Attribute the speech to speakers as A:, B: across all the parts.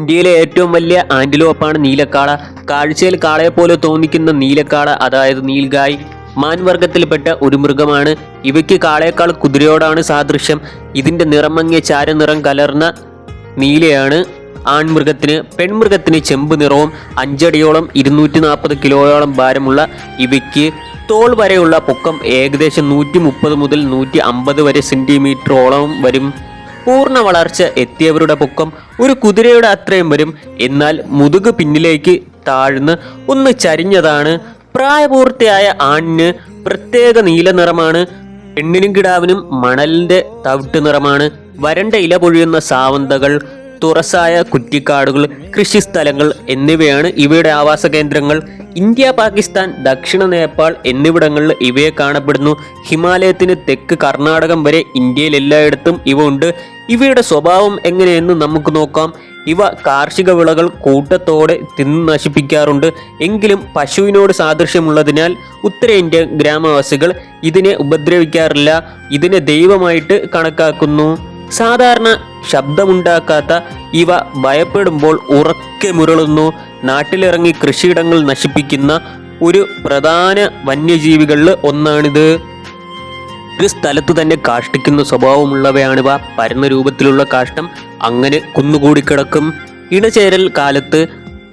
A: ഇന്ത്യയിലെ ഏറ്റവും വലിയ ആന്റിലോപ്പാണ് നീലക്കാള. കാഴ്ചയിൽ കാളയെ പോലെ തോന്നിക്കുന്ന നീലക്കാള അതായത് നീൽഗായ് മാൻവർഗത്തിൽപ്പെട്ട ഒരു മൃഗമാണ്. ഇവയ്ക്ക് കാളയേക്കാൾ കുതിരയോടാണ് സാദൃശ്യം. ഇതിന്റെ നിറമങ്ങിയ ചാരനിറം കലർന്ന നീലയാണ്. ആൺമൃഗത്തിന് പെൺമൃഗത്തിന് ചെമ്പ് നിറവും അഞ്ചടിയോളം ഇരുന്നൂറ്റി നാൽപ്പത് കിലോയോളം ഭാരമുള്ള ഇവയ്ക്ക് തോൾ വരെയുള്ള പൊക്കം ഏകദേശം നൂറ്റി മുപ്പത് മുതൽ നൂറ്റി അമ്പത് വരെ സെന്റിമീറ്ററോളം വരും. പൂർണ വളർച്ച എത്തിയവരുടെ പൊക്കം ഒരു കുതിരയുടെ അത്രയും വരും. എന്നാൽ മുതുക് പിന്നിലേക്ക് താഴ്ന്ന് ഒന്ന് ചരിഞ്ഞതാണ്. പ്രായപൂർത്തിയായ ആണിന് പ്രത്യേക നീല നിറമാണ്. പെണ്ണിനും കിടാവിനും മണലിന്റെ തവിട്ട് നിറമാണ്. വരണ്ട ഇല പൊഴിയുന്ന സാവന്തകൾ തുറസായ കുറ്റിക്കാടുകൾ കൃഷിസ്ഥലങ്ങൾ എന്നിവയാണ് ഇവയുടെ ആവാസ കേന്ദ്രങ്ങൾ. ഇന്ത്യ പാകിസ്ഥാൻ ദക്ഷിണ നേപ്പാൾ എന്നിവിടങ്ങളിൽ ഇവയെ കാണപ്പെടുന്നു. ഹിമാലയത്തിന് തെക്ക് കർണാടകം വരെ ഇന്ത്യയിൽ എല്ലായിടത്തും ഇവ ഉണ്ട്. ഇവയുടെ സ്വഭാവം എങ്ങനെയെന്ന് നമുക്ക് നോക്കാം. ഇവ കാർഷിക വിളകൾ കൂട്ടത്തോടെ തിന്നു നശിപ്പിക്കാറുണ്ട്. എങ്കിലും പശുവിനോട് സാദൃശ്യമുള്ളതിനാൽ ഉത്തരേന്ത്യൻ ഗ്രാമവാസികൾ ഇതിനെ ഉപദ്രവിക്കാറില്ല. ഇതിനെ ദൈവമായിട്ട് കണക്കാക്കുന്നു. സാധാരണ ശബ്ദമുണ്ടാക്കാത്ത ഇവ ഭയപ്പെടുമ്പോൾ ഉറക്കെ മുരളുന്നു. നാട്ടിലിറങ്ങി കൃഷിയിടങ്ങൾ നശിപ്പിക്കുന്ന ഒരു പ്രധാന വന്യജീവികളിൽ ഒന്നാണിത്. ഒരു സ്ഥലത്ത് തന്നെ കാഷ്ടിക്കുന്ന സ്വഭാവമുള്ളവയാണിവ. പരന്ന രൂപത്തിലുള്ള കാഷ്ടം അങ്ങനെ കുന്നുകൂടി കിടക്കും. ഇണചേരൽ കാലത്ത്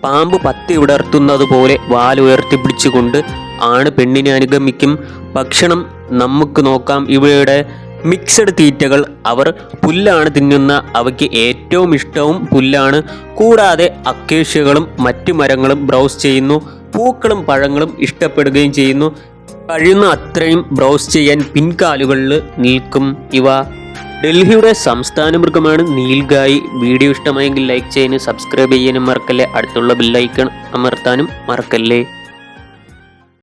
A: പാമ്പ് പത്തി വിടർത്തുന്നത് പോലെ വാലുയർത്തി പിടിച്ചുകൊണ്ട് ആണ് പെണ്ണിനെ അനുഗമിക്കും. ഭക്ഷണം നമുക്ക് നോക്കാം. ഇവയുടെ മിക്സഡ് തീറ്റകൾ അവർ പുല്ലാണ് തിന്നുന്ന അവയ്ക്ക് ഏറ്റവും ഇഷ്ടവും പുല്ലാണ്. കൂടാതെ അക്കേഷ്യകളും മറ്റു മരങ്ങളും ബ്രൗസ് ചെയ്യുന്നു. പൂക്കളും പഴങ്ങളും ഇഷ്ടപ്പെടുകയും ചെയ്യുന്നു. കഴിയുന്ന അത്രയും ബ്രൗസ് ചെയ്യാൻ പിൻകാലുകളിൽ നിൽക്കും ഇവ. ഡൽഹിയുടെ സംസ്ഥാന മൃഗമാണ് നീൽഗായി. വീഡിയോ ഇഷ്ടമായെങ്കിൽ ലൈക്ക് ചെയ്യാനും സബ്സ്ക്രൈബ് ചെയ്യാനും മറക്കല്ലേ. അടുത്തുള്ള ബെല്ലൈക്കൺ അമർത്താനും മറക്കല്ലേ.